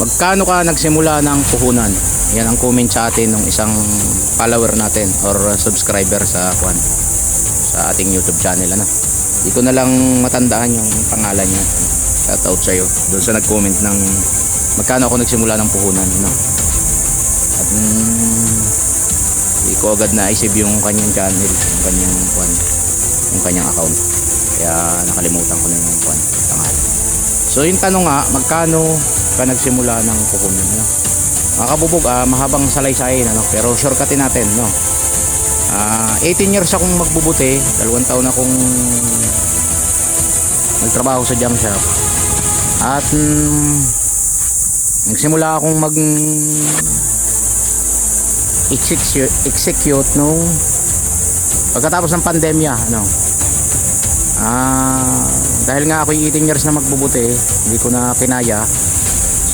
Magkano ka nagsimula ng puhunan? Yan ang comment sa atin ng isang follower natin or subscriber sa kwan sa ating YouTube channel ano. Hindi ko na lang matandaan yung pangalan niya. Shout out sa iyo. Doon sa nag-comment ng magkano ako nagsimula ng puhunan ano. At mm, ko agad na isip yung kanyang channel, yung kanyang kwan, yung kanyang account. Kaya nakalimutan ko na yung kwan, pangalan. So yung tanong nga, magkano ka nagsimula ng puhunan? Ano? Mga kabubog, ah, mahabang salaysay ano? pero shortcutin natin. No? Ah, 18 years akong magbubuti, dalawang taon akong nagtrabaho sa jam shop. At mm, nagsimula akong mag execute, execute nung pagkatapos ng pandemya ano ah dahil nga ako 18 years na magbubuti hindi ko na kinaya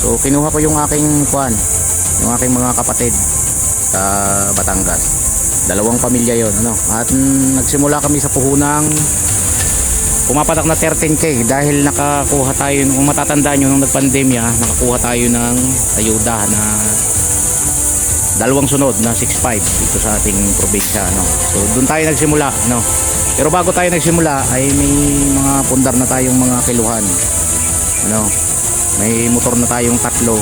so kinuha ko yung aking kwan yung aking mga kapatid sa Batangas dalawang pamilya yon ano at nagsimula kami sa puhunang pumapatak na 13k dahil nakakuha tayo kung matatandaan nyo nung nagpandemya nakakuha tayo ng ayuda na dalawang sunod na 6.5 dito sa ating probinsya no. So doon tayo nagsimula no. Pero bago tayo nagsimula ay may mga pundar na tayong mga kiluhan. Ano? May motor na tayong tatlo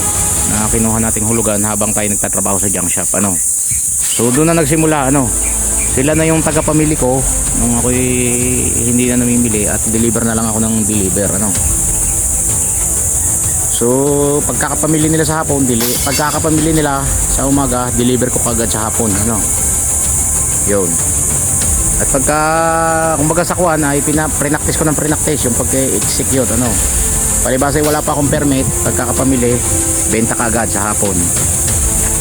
na kinuha nating hulugan habang tayo nagtatrabaho sa junk shop ano. So doon na nagsimula ano. Sila na yung tagapamili ko nung ako'y hindi na namimili at deliver na lang ako ng deliver ano. So, pagkakapamili nila sa hapon, dili, pagkakapamili nila sa umaga, deliver ko kagad sa hapon, ano. 'Yun. At pagka kumbaga sa kuan ay pina practice ko ng practice yung pagka-execute ano. Palibasa wala pa akong permit, pagkakapamili, benta kagad sa hapon.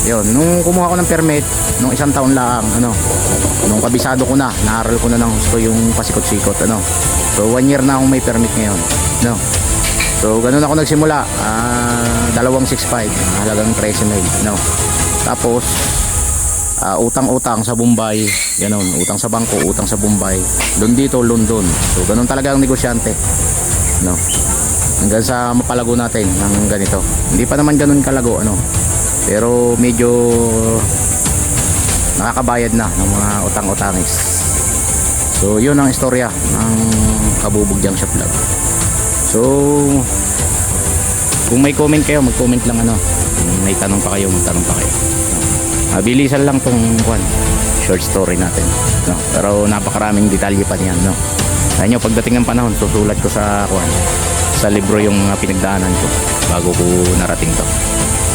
'Yun, nung kumuha ko ng permit, nung isang taon lang, ano, nung kabisado ko na, naaral ko na ng gusto yung pasikot-sikot, ano. So, one year na akong may permit ngayon, no. So, ganun ako nagsimula. Ah, dalawang 6.5, halagang 13 mil, no. Tapos ah, utang-utang sa Bombay, ganun, utang sa bangko, utang sa Bombay. Doon dito, London. So, ganun talaga ang negosyante. No. Hanggang sa mapalago natin ng ganito. Hindi pa naman ganun kalago, ano. Pero medyo nakakabayad na ng mga utang-utangis. So, yun ang istorya ng Kabubugyang Shop Vlog. So, kung may comment kayo, mag-comment lang ano. May tanong pa kayo, magtanong pa kayo. Mabilisan lang tong kwan, short story natin. No? Pero napakaraming detalye pa niyan. No? Kaya nyo, pagdating ng panahon, susulat ko sa kwan, sa libro yung mga pinagdaanan ko bago ko narating to.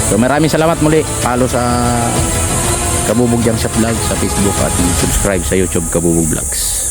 So maraming salamat muli. Follow sa Kabubugyang Shop Vlog sa Facebook at subscribe sa YouTube Kabubug Vlogs.